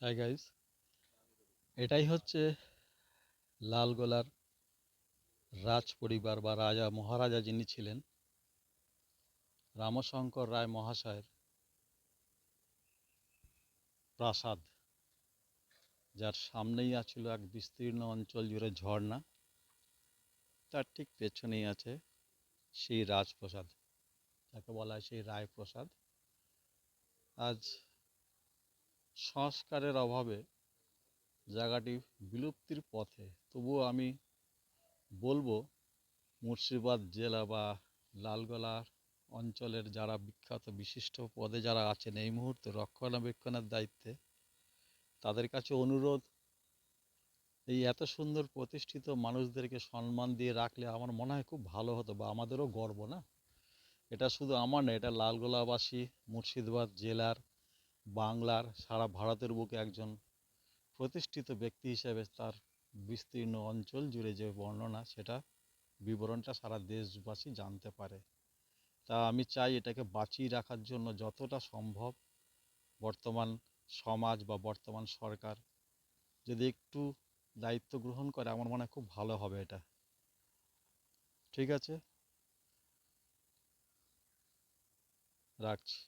Hi guys এটাই হচ্ছে লালগোলার রাজ পরিবার বা রাজা, মহারাজা যিনি ছিলেন, রামশঙ্কর রায় মহাশয়ের প্রাসাদ, যার সামনেই আছিল এক বিস্তীর্ণ অঞ্চল জুড়ে ঝর্ণা। তার ঠিক পেছনেই আছে সেই রাজপ্রাসাদ, যাকে বলা হয় সেই রায়প্রসাদ। আজ সংস্কারের অভাবে জায়গাটি বিলুপ্তির পথে। তবুও আমি বলব, মুর্শিদাবাদ জেলা বা লালগোলা অঞ্চলের যারা বিখ্যাত বিশিষ্ট পদে যারা আছেন, এই মুহূর্তে রক্ষণাবেক্ষণের দায়িত্বে, তাদের কাছে অনুরোধ, এই এত সুন্দর প্রতিষ্ঠিত মানুষদেরকে সম্মান দিয়ে রাখলে আমার মনে হয় খুব ভালো হতো বা আমাদেরও গর্ব না? এটা শুধু আমার না, এটা লালগোলাবাসী, মুর্শিদাবাদ জেলার বাংলার সারা ভারতের বুকে একজন প্রতিষ্ঠিত ব্যক্তি হিসেবে তার বিস্তীর্ণ অঞ্চল জুড়ে যে বর্ণনা, সেটা বিবরণটা সারা দেশবাসী জানতে পারে। তা আমি চাই এটাকে বাঁচিয়ে রাখার জন্য যতটা সম্ভব বর্তমান সমাজ বা বর্তমান সরকার যদি একটু দায়িত্ব গ্রহণ করে, আমার মনে হয় খুব ভালো হবে এটা। ঠিক আছে? রাখছি।